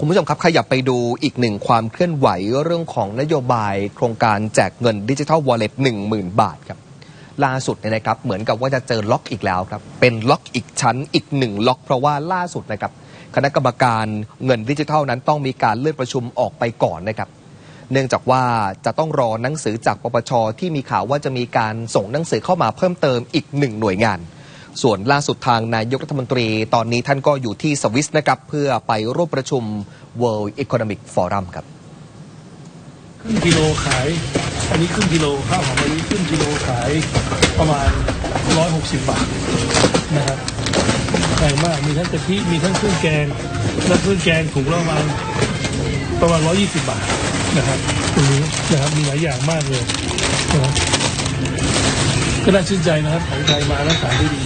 คุณผู้ชมครับ ขยับไปดูอีกหนึ่งความเคลื่อนไหวเรื่องของนโยบายโครงการแจกเงินดิจิทัลวอลเล็ต1 0,000บาทครับ ล่าสุดเนี่ยนะครับ เหมือนกับว่าจะเจอล็อกอีกแล้วครับ เป็นล็อกอีกชั้นอีกหนึ่งล็อก เพราะว่าล่าสุดนะครับ คณะกรรมการเงินดิจิทัลนั้นต้องมีการเลื่อนประชุมออกไปก่อนนะครับ เนื่องจากว่าจะต้องรอหนังสือจากปปชที่มีข่าวว่าจะมีการส่งหนังสือเข้ามาเพิ่มเติมอีกหนึ่งหน่วยงาน ส่วนล่าสุดทางนายกรัฐมนตรี ตอนนี้ท่านก็อยู่ที่สวิสนะครับ เพื่อไปร่วมประชุม World Economic Forum ครับครึ่งกิโลขาย อันนี้ครึ่งกิโลข้าวหอมมะลิครึ่งกิโลขายประมาณ 160 บาทนะครับแพงมากมีทั้งกะทิมีทั้งเครื่องแกง และเครื่องแกงถุงละประมาณประมาณ 120 บาทนะครับตรงนี้นะครับมีหลายอย่างมากเลยนะครับ ก็น่าชื่นใจนะครับของไทยมาแล้วขายได้ดี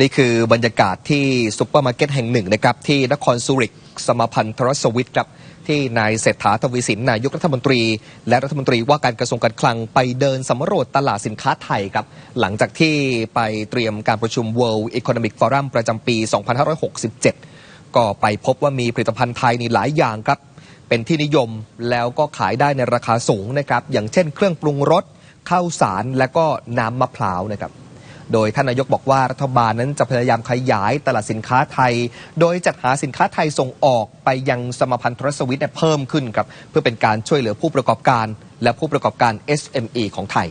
นี่คือบรรยากาศที่ซุปเปอร์มาร์เก็ตแห่งหนึ่งนะครับที่นครซูริกสมพันธรสวิตครับที่นายเศรษฐาทวีสินนายกรัฐมนตรี และรัฐมนตรีว่าการกระทรวงการคลังไปเดินสำรวจตลาดสินค้าไทยครับ หลังจากที่ไปเตรียมการประชุม World Economic Forum ประจำปี 2567 ก็ไปพบว่ามีผลิตภัณฑ์ไทยนี่หลายอย่างครับ เป็นที่นิยมแล้วก็ขายได้ในราคาสูงนะครับ อย่างเช่นเครื่องปรุงรส ข้าวสารและก็น้ำมะพร้าวนะครับโดยท่านนายกบอกว่ารัฐบาลนั้นจะพยายามขยายตลาดสินค้าไทย โดยจัดหาสินค้าไทยส่งออกไปยังสมพันธ์ทรสวิตเพิ่มขึ้นครับเพื่อเป็นการช่วยเหลือผู้ประกอบการ และผู้ประกอบการ SME ของไทย